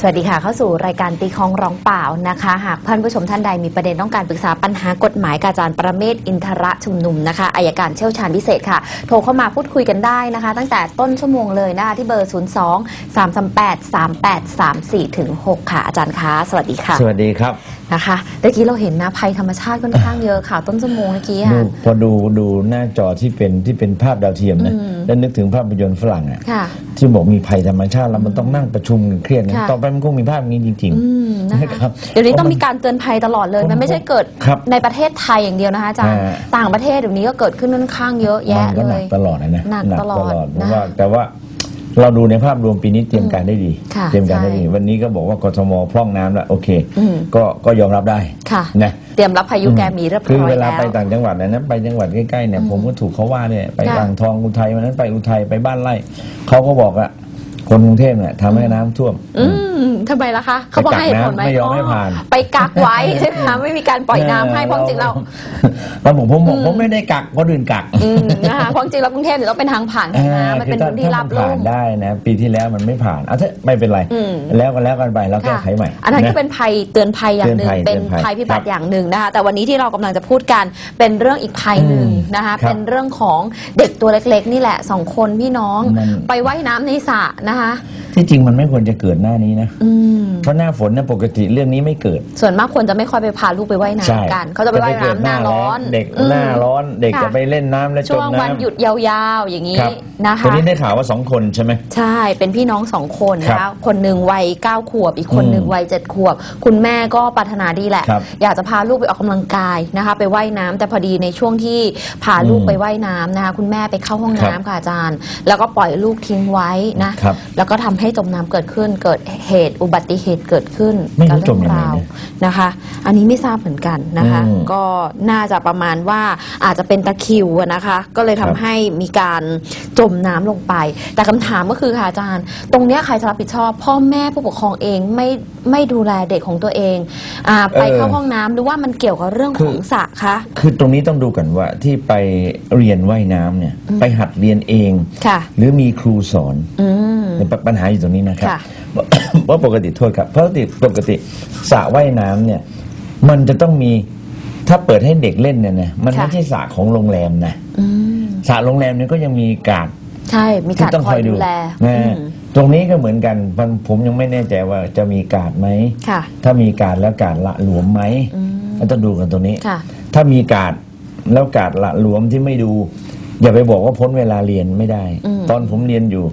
สวัสดีค่ะ เข้าสู่รายการตีคองร้องเปล่านะคะ หากท่านผู้ชมท่านใดมีประเด็นต้องการปรึกษาปัญหากฎหมายกาจารย์ประเมศอินทระชุมนุมนะคะอายการเชี่ยวชาญพิเศษค่ะ โทรเข้ามาพูดคุยกันได้นะคะ ตั้งแต่ต้นชั่วโมงเลยนะคะที่เบอร์ 0 2 3 3 8 3 8 3 4ถึง6ค่ะ อาจารย์คะสวัสดีค่ะ สวัสดีครับ นะคะเมื่อกี้เราเห็นนะภัยธรรมชาติค่อนข้างเยอะค่ะ ต้นชั่วโมงเมื่อกี้ดูค่ะพอดูดูหน้าจอที่เป็นที่เป็นภาพดาวเทียมนะอืมแล้วนึกถึงภาพยนตร์ฝรั่งอะค่ะที่บอกมีภัยธรรมชาติแล้วมันต้องนั่งประชุมกันเครียดนะค่ะต่อไปมันคงมีภาพอย่างนี้จริงอืมนะนะครัคะบเดี๋ยวนี้ต้องมีการเตือนภัยตลอดเลยมันไม่ใช่เกิดครับในประเทศไทยอย่างเดียวนะคะอาจารย์อ่าต่างประเทศเดี๋ยวนี้ก็เกิดขึ้นค่อนข้างเยอะๆแยะมันก็เลหนัยกตลอดนะนะหนักตลอดเพนะราะว่าแต่ว่า เราดูในภาพรวมปีนี้เตรียมการได้ดีค่ะเตรียมการได้ดีใช่วันนี้ก็บอกว่ากทมพร่องน้ำแล้วโอเคอืมก็ก็ยอมรับได้ค่ะนะเตรียมรับพายุแกมีเรียบคือร้อยเวลาแล้วไปต่างจังหวัดนะนะไปจังหวัดใกล้ๆเนี่ยผมก็ถูกเขาว่าเนี่ยไปค่ะอ่างทองอุทัยวันนั้นไปอุทัยไปบ้านไร่เขาก็บอกอะ คนกรุงเทพเนี่ยทำให้น้ำท่วม อืมทำไมล่ะคะ เขาบอกให้เหตุผลไหมไม่ยอมให้ผ่านไปกักไว้ใช่ไหมคะไม่มีการปล่อยน้ำให้เพราะจริงๆแล้วแล้วผมผมบอกผมไม่ได้กักคนอื่นกัก อืมนะคะเพราะจริงๆแล้วกรุงเทพเนี่ยต้องเป็นทางผ่านของน้ำมันเป็นคือพื้นที่ราบถ้าลุ่ผ่ามนได้นะ ปีที่แล้วมันไม่ผ่านเอาเถอะไม่เป็นไรอืมแล้วก็แล้วกันไปเราแก้ไขใหม่อันนั้นก็ะ เป็นภัยเตือนภัยอย่างหนึ่งเตืเป็อนนภัยภัยพิบัติครับอย่างหนึ่งนะคะแต่วันนี้ที่เรากำลังจะพูดกันเป็นเรื่องอีกภัยหนึ่งอืมนะคะครับเป็นเรื่องของเด็กตัวเล็กๆ นี่แหละสองคนพี่น้อง มัน ไปว่ายน้ำในสระนะคะที่จริงมันไม่ควรจะเกิดหน้านี้นะ อืม เพราะหน้าฝนเนี่ยปกติเรื่องนี้ไม่เกิด ส่วนมากคนจะไม่ค่อยไปพาลูกไปว่ายใช่น้ำกัน เขาจะไปว่ายเกิดน้ำหน้าร้อนแล้งเด็กอืม หน้าร้อน เด็กค่ะ จะไปเล่นน้ำและจช่วมงน้ำวันหยุดยาวๆอย่างนี้ครับนะคะทีนี้ได้ข่าวว่าสองคนใช่ไหม ใช่ เป็นพี่น้องสองคนนะครัคะบคนหนึ่งวัยเก้าขวบ อีกคนหนึ่งอืมวัยเจ็ดขวบ คุณแม่ก็ปรารถนาดีแหละ ครับอยากจะพาลูกไปออกกำลังกายนะคะ ไปว่ายน้ำแต่พอดีในช่วงที่พาลูกอืมไปว่ายน้ำนะคะ คุณแม่ไปเข้าห้องครับน้ำค่ะอาจารย์ แล้วก็ปล่อยลูกทิ้งไว้นะครับแล้วก็ทำให้จมน้ำเกิดขึ้น เกิดเหตุอุบัติเหตุเกิดขึ้นไม่รู้กับจมยังไงเรื่องราวเนี่ยนะคะ อันนี้ไม่ทราบเหมือนกันนะคะอืมก็น่าจะประมาณว่าอาจจะเป็นตะคริวอะนะคะ ก็เลยทำครับให้มีการจมน้ำลงไป แต่คำถามก็คือค่ะอาจารย์ ตรงเนี้ยใครจะรับผิดชอบ พ่อแม่ผู้ปกครองเองไม่ไม่ดูแลเด็กของตัวเองอาไปเข้าห้องน้ำหรือว่ามันเกี่ยวกับเรื่องของสระคะคือตรงนี้ต้องดูกันว่าที่ไปเรียนว่ายน้ำเนี่ยไปหัดเรียนเองค่ะหรือมีครูสอนอืมปัญหาอยู่ตรงนี้นะครับค่ะว่าปกติโทษครับเพราะปกติปกติสระว่ายน้ำเนี่ยมันจะต้องมีถ้าเปิดให้เด็กเล่นเนี่ยนะมันค่ะไม่ใช่สระของโรงแรมนะอืมสระโรงแรมเนี่ยก็ยังมีการดใช่มีที่การต้องคคออยยดูดูแลนะอืมตรงนี้ก็เหมือนกันมันผมยังไม่แน่ใจว่าจะมีการดไหมค่ะถ้ามีการดแล้วการดละหลวมไหมอืมก็ต้องดูกันตรงนี้ค่ะถ้ามีการดแล้วการดละหลวมที่ไม่ดู อย่าไปบอกว่าพ้นเวลาเรียนไม่ได้อืมตอนผมเรียนอยู่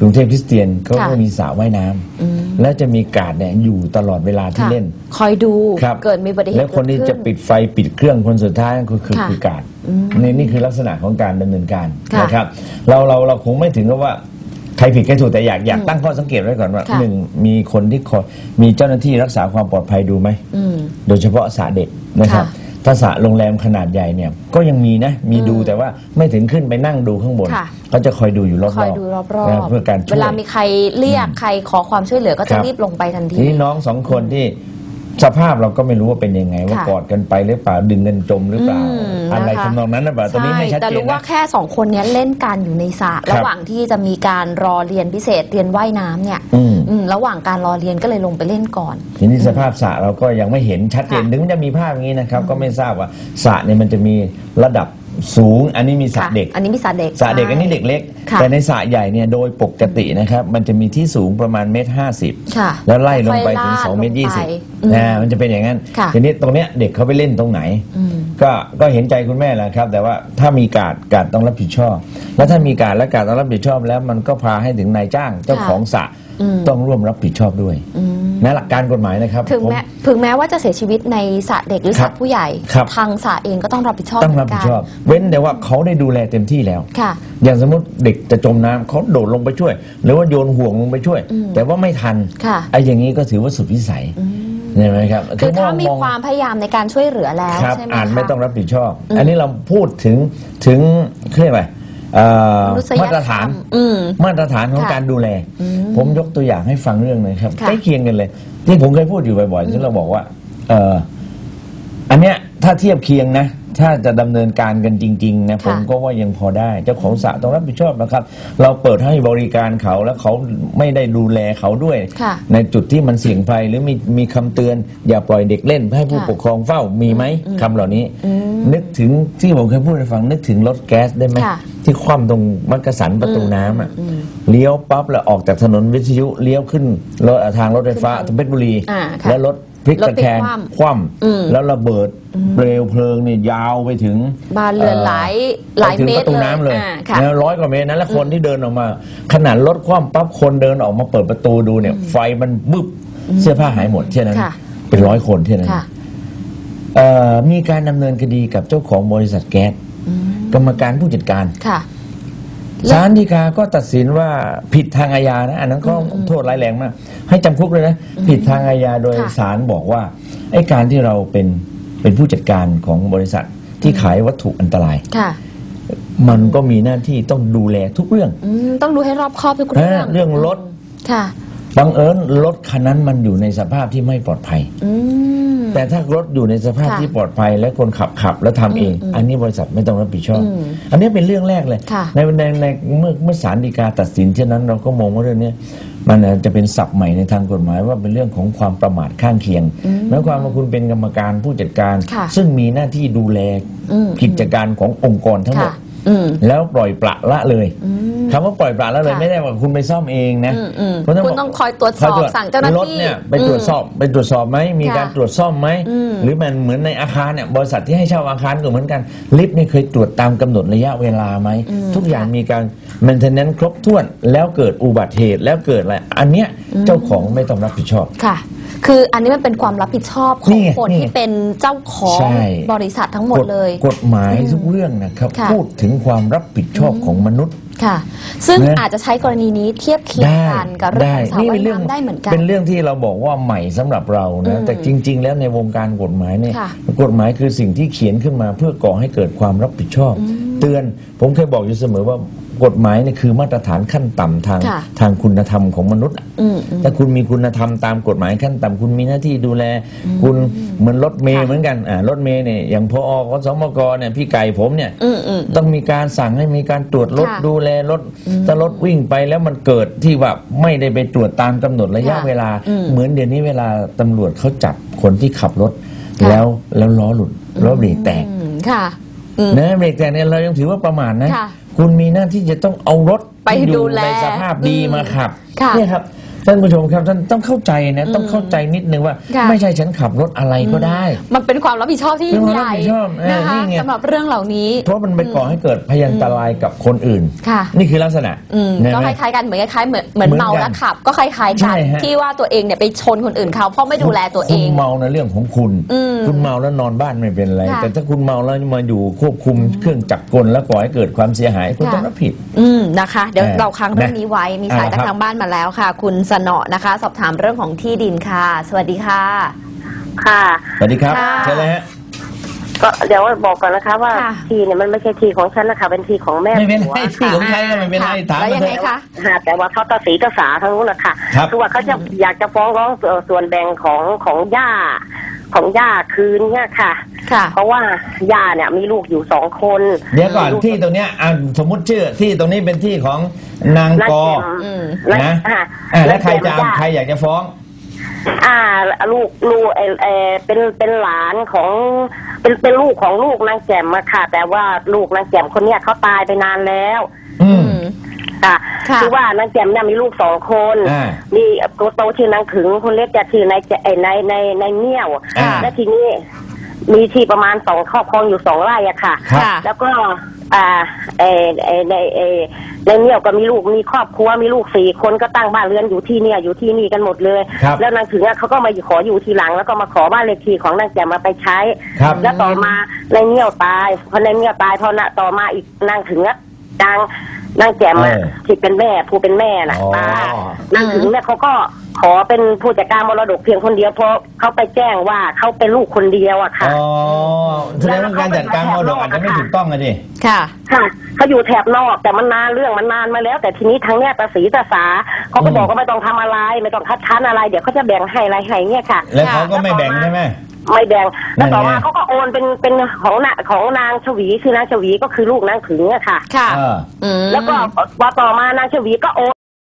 กรุงเทพคริสเตียนเขาค่ะก็มีสระว่ายน้ำอืมแล้วจะมีการดเนี่ยอยู่ตลอดเวลาที่ค่ะเล่น คอยดูครับเกิดมีอุบัติเหตุแล้วคนที่เกิจะขึ้ปิดไฟปิดเครื่องคนสุดท้ายก็คือคือค่ะคือการดอืมนี่นี่คือลักษณะของการดำเนินการค่ะนะครับ เราเราเราคงไม่ถึงกับว่าใครผิดใครถูกแต่อยากอยากตั้งข้อสังเกตไว้ก่อนว่าค่ะ หนึ่งมีคนที่คอยมีเจ้าหน้าที่รักษาความปลอดภัยดูไหม อืม โดยเฉพาะสระเด็กนะครับ ค่ะ ถ้าสระโรงแรมขนาดใหญ่เนี่ยก็ยังมีนะมีดูแต่ว่าไม่ถึงขึ้นไปนั่งดูข้างบนค่ะก็จะคอยดูอยู่รอบๆคอยดูรอบนะเพื่อการๆช่วยเวลามีใครเรียกใครขอความช่วยเหลือก็คจะรับ รีบลงไปทันที ทีนี้น้องสองคนที่ สภาพเราก็ไม่รู้ว่าเป็นยังไง ว่าค่ะกอดกันไปหรือเปล่าดึงกันจมหรือเปล่าอืมอะไรนะคะทำนองนั้นนะเปล่าตรงนี้ไม่ชัดแต่เจนรู้ว่านะแค่สองคนเนี้ยเล่นกันอยู่ในสระครับระหว่างที่จะมีการรอเรียนพิเศษเรียนว่ายน้ำเนี่ยอืมอืมระหว่างการรอเรียนก็เลยลงไปเล่นก่อน ทีนี้สภาพสระเราก็ยังไม่เห็นชัดเจนค่ะถึงจะมีภาพอย่างนี้นะครับ ก็ไม่ทราบว่าสระเนี่ยมันจะมีระดับ สูง อันนี้มีสระค่ะเด็ก อันนี้มีสระเด็กสระเด็กใช่อันนี้เด็กเล็ก ค่ะแต่ในสระใหญ่เนี่ยโดยปกตินะครับ มันจะมีที่สูงประมาณเมตรห้าสิบค่ะแล้วไล่ลงไปค่อยๆถึงลาดสองเมตรยี่สิบลงไปอืมนะมันจะเป็นอย่างนั้นค่ะ ทีนี้ตรงเนี้ยเด็กเขาไปเล่นตรงไหน อืม ก็ก็เห็นใจคุณแม่แหละครับ แต่ว่าถ้ามีการดการดต้องรับผิดชอบ แล้วถ้ามีการดและการดต้องรับผิดชอบแล้วมันก็พาให้ถึงนายจ้างเจ้าของสระอืม ต้องร่วมรับผิดชอบด้วย อืม นะหลักการกฎหมายนะครับถึงผมแม้ถึงแม้ว่าจะเสียชีวิตในสระเด็กหรือคสรัระบผู้ใหญ่ครับทางสระเองก็ต้องรับผิดชอบต้องรับผิดชอบเหมืนกันเว้นแต่ว่าเขาได้ดูแลเต็มที่แล้วค่ะ อย่างสมมติเด็กจะจมน้ำเขาโดดลงไปช่วย หรือว่าโยนห่วงลงไปช่วยอืมแต่ว่าไม่ทันค่ะไอ้อย่างนี้ก็ถือว่าสุดวิสัยอืมใช่ไหมครับคือถ้ามีองความพยายามในการช่วยเหลือแล้วครับใช่ไหมอ่านคะไม่ต้องรับผิดชอบอืมอันนี้เราพูดถึงถึงเรียกอะไรเอ่อ มนุษยธรรมมาตรฐานอืมมาตรฐานของค่ะการดูแลอืมผมยกตัวอย่างให้ฟังเรื่องหนึงครับค่ะใกล้เคียงกันเลย ที่ผมเคยพูดอยู่บ่อยๆที่เราบอกว่า เอออันเนี้ยถ้าเทียบเคียงนะแถ้าจะดำเนินการกันจริงๆนะผมก็ว่ายังพอได้ เจ้าของสระต้องรับผิดชอบนะครับ เราเปิดให้บริการเขาแล้วเขาไม่ได้ดูแลเขาด้วย ค่ะในจุดที่มันเสี่ยงภัยหรือมีมีคำเตือน อย่าปล่อยเด็กเล่นให้ผู้ค่ะปกครองเฝ้ามีไหมคำเหล่านี้อืมนึกถึงที่ผมเคยพูดให้ฟังนึกถึงรถแก๊สได้ไหมค่ะ ที่คว่ำตรงมักกะสันประตูน้ำอะอืมเลี้ยวปั๊บแล้วออกจากถนนวิทยุเลี้ยวขึ้นรถทางรถไฟฟ้าขึ้นเพชรบุรี อ่าค่ะ แล้วรถ พลิกรถตะพลิกแคงคว่ำคว่อืมำแล้วระเบิดเปลวเพลิงเนี่ยยาวไปถึงบ้านเรือนหลายหลายไปถึงเมปตรระตูน้ำเลยอ่าค่ะ นะร้อยกว่าเมตรนะแล้วคนที่เดินออกมา ขนาดรถคว่ำปั๊บคนเดินออกมาเปิดประตูดูเนี่ย ไฟมันบึบเสื้อผ้าหายหมดแค่นั้น ค่ะ เป็นร้อยคนแค่นั้น ค่ะ เอ่อมีการดำเนินคดีกับเจ้าของบริษัทแก๊สอืมกรรมการผู้จัดการ ค่ะ ศาลฎีกาก็ตัดสินว่าผิดทางอาญานะ อันนั้นก็โทษร้ายแรงมาก ให้จำคุกเลยนะ ผิดทางอาญาโดยค่ะ ศาลบอกว่าไอ้การที่เราเป็นเป็นผู้จัดการของบริษัทที่ขายวัตถุอันตราย ค่ะมันก็มีหน้าที่ต้องดูแลทุกเรื่องอืมต้องดูให้รอบคอบทุกเรื่องเออเรื่องรถค่ะ บังเอิญรถคันนั้นมันอยู่ในสภาพที่ไม่ปลอดภัย อืม แต่ถ้ารถอยู่ในสภาพค่ะที่ปลอดภัยและคนขับขับแล้วทำเองอืมอันนี้บริษัทไม่ต้องรับผิดชอบอืมอันนี้เป็นเรื่องแรกเลยค่ะในในในเมื่อเมื่อศาลฎีกาตัดสินเช่นนั้น เราก็มองว่าเรื่องเนี้ยมันอาจจะเป็นศัพท์ใหม่ในทางกฎหมายว่าเป็นเรื่องของความประมาทข้างเคียงหมายความว่าคุณเป็นกรรมการผู้จัดการค่ะซึ่งมีหน้าที่ดูแลอืมกิจการขององค์กรทั้งหมค่ะด อืม แล้วปล่อยปละละเลยอืมคำว่าปล่อยปละละเลยค่ะ ไม่ได้ว่าคุณไปซ่อมเองนะอืมอืมเพราะฉะนั้นคุณต้องคอยตรวจสอบคยสั่งเจ้าหน้าที่รถเนี่ยไปตรวจสอบไปตรวจสอบไหมมีค่ะการตรวจซ่อมไหมอืม หรือมันเหมือนในอาคารเนี่ยบริษัทที่ให้เช่าอาคารก็เหมือนกันลิฟต์เนี่ยเคยตรวจตามกำหนดระยะเวลาไหมอืมทุกอย่างค่ะมีการ maintenance ครบถ้วนแล้วเกิดอุบัติเหตุแล้วเกิดอะไรอันเนี้ยเจ้าของไม่ต้องรับผิดชอบ ค่ะ คืออันนี้มันเป็นความรับผิดชอบขนี่องไงคนนี่ไง ที่เป็นเจ้าของใช่บริษัททั้งหมดกฎเลยกฎหมายทุกเรื่องนะครับ ค่ะ พูดถึงความรับผิดชอบของมนุษย์ ค่ะ ซึ่งนะ อาจจะใช้กรณีนี้เทียบเคียงได้กันกับเรื่องได้ของสาวนี่ว่าเป็ยนเรื่องน้ำได้เหมือนกัน เป็นเรื่องที่เราบอกว่าใหม่สำหรับเราอืนะมแต่จริง ๆ แล้วในวงการกฎหมายเนี่ยค่ะกฎหมายคือสิ่งที่เขียนขึ้นมาเพื่อก่อให้เกิดความรับผิดชอบ เตือน ผมเคยบอกอยู่เสมอว่ากฎหมายเนี่ยคือมาตรฐานขั้นต่ำทางค่ะทางคุณธรรมของมนุษย์อะอืมอืมถ้าคุณมีคุณธรรมตามกฎหมายขั้นต่ำคุณมีหน้าที่ดูแล คุณเหมือนรถเมย์ค่ะ เหมือนกันอ่ารถเมย์เนี่ยอย่างพอขสมกเนี่ยพี่ไก่ผมเนี่ย อืมอืม ต้องมีการสั่งให้มีการตรวจรถค่ะดูแลรถถ้ารถวิ่งไปแล้วมันเกิดที่ว่าไม่ได้ไปตรวจตามกำหนดระยะค่ะเวลา อืมเหมือนเดี๋ยวนี้เวลาตำรวจเขาจับคนที่ขับรถ ค่ะ แล้วแล้วล้อหลุดล้อเบรกแตก อืมค่ะอืม นะเบรกแตกเนี่ยเรายังถือว่าประมาทนะ ค่ะคุณมีหน้าที่จะต้องเอารถไปที่อดูยู่แลในสภาพดีอืมมาขับค่ะ เนี่ยครับ ท่านผู้ชมครับท่านต้องเข้าใจนะต้องเข้าใจนิดนึงว่า ค่ะ ไม่ใช่ฉันขับรถอะไรก็ได้ มันเป็นความรับผิดชอบที่ยิ่งใหญ่เป็นความรับผิดชอบเออนะคะนี่ไง สำหรับเรื่องเหล่านี้ เพราะมันไปก่อให้เกิดพยันตรายกับคนอื่น ค่ะ นี่คือลักษณะอืมเห็นก็ไหคมล้ายๆกันเหมือนคล้ายๆเหมือนเหมือนเหมือนกันเมาแล้วขับ ก็คล้ายๆใช่กันฮะ ที่ว่าตัวเองเนี่ยไปชนคนอื่นเขาเพราะไม่ดูแลตัวเอคุณงเมาในะเรื่องของคุณ อืมคุณเมาแล้วนอนบ้านไม่เป็นไร ค่ะแต่ถ้าคุณเมาแล้วมาอยู่ควบคุมเครื่องจักรกลแล้วก่อให้เกิดความเสียหายคุณค่ะ ต้องรับผิด อืมนะคะ เดี๋ยวเออเราค้างเรื่องนะนี้ไว้มีสายอ่าจากครับทางบ้านมาแล้วค่ะ คุณสนอนะคะ สอบถามเรื่องของที่ดินค่ะ สวัสดีค่ะ ค่ะ สวัสดีครับค่ะใช่เลยฮะ ก็เดี๋ยวบอกก่อนนะคะ ว่าค่ะ ที่เนี่ยมันไม่ใช่ที่ของฉันนะคะเป็นที่ของแม่ไม่เป็นผัวไรที่ของใครก็ไม่เป็นไรค่ะถามแล้วมายังเถไงอะ คะ ค่ะแต่ว่าเขาตาสีตาสาทั้งนู้นนะคะครับ อว่าเขาจะอยากจะฟ้องร้องส่วนส่วนแบ่งของของย่า ของย่าคืนเนี่ยค่ะ ค่ะ เพราะว่าย่าเนี่ยมีลูกอยู่สองคนเดี๋ยวก่อนมีลูที่ตรงเนี้ยอะสมมุติชื่อที่ตรงนี้เป็นที่ของนางนางกอ แจ่มอืมและนะอ่าอะแล้วใครจะนางแจ่มย่า ใครอยากจะฟ้อง อ่าลูกลูกเออเออเป็นเป็นหลานของเป็นเป็นลูกของลูกนางแจ่มอะค่ะ แต่ว่าลูกนางแจ่มคนเนี้ยเขาตายไปนานแล้วอืม ค่ะ ค่ะคือว่านางแจ่มเนี่ยมีลูกสองคน อ่ามีตัวโตชื่อนางถึงคนเล็กจะชื่อนายแจเอ่อนายนายนายเมี่ยว อ่า และทีนี้มีที่ประมาณสองครอบครองอยู่สองไร่อะค่ะ ครับ ค่ะ แล้วก็ อ่าเออเออในเออในเมี่ยวก็มีลูกมีครอบครัวมีลูกสี่คนก็ตั้งบ้านเรือนอยู่ที่เนี่ยอยู่ที่นี่กันหมดเลย ครับแล้วนางถึงอะเขาก็มาขออยู่ทีหลัง แล้วก็มาขอบ้านเลขที่ของนางแจ่มมาไปใช้ ครับ แล้วต่อมาในเมี่ยวตายพอในเมี่ยวตายพอนะต่อมาอีกนางถึงอะนาง นางแจ่มอะเออที่เป็นแม่ผู้เป็นแม่น่ะอ๋อ ตายนางถึงเนี่ยเขาก็ขอเป็นผู้จัดการมรดกเพียงคนเดียวเพราะเขาไปแจ้งว่าเขาเป็นลูกคนเดียวอะค่ะ อ๋อแสดงว่าการจัดการมรดกอาจจะไม่ถูกต้องอะดิ ค่ะ ค่ะเขาอยู่แถบนอกแต่มันนานเรื่องมันนานมาแล้ว แต่ทีนี้ทางเนี้ยตาสีตาสาเขาก็อืมบอกว่าไม่ต้องทำอะไร ไม่ต้องคัดค้านอะไร เดี๋ยวเขาจะแบ่งให้อะไรให้เนี่ยค่ะ แล้วเขาก็ไม่แบ่งใช่ไหม ไม่แดง แล้วต่อมานั่นไงเขาก็โอนเป็นเป็นของนาของนางชวีคือนางชวีก็คือลูกนางถึงอะค่ะ ค่ะ เออ อืม แล้วก็พอต่อมานางชวีก็โอน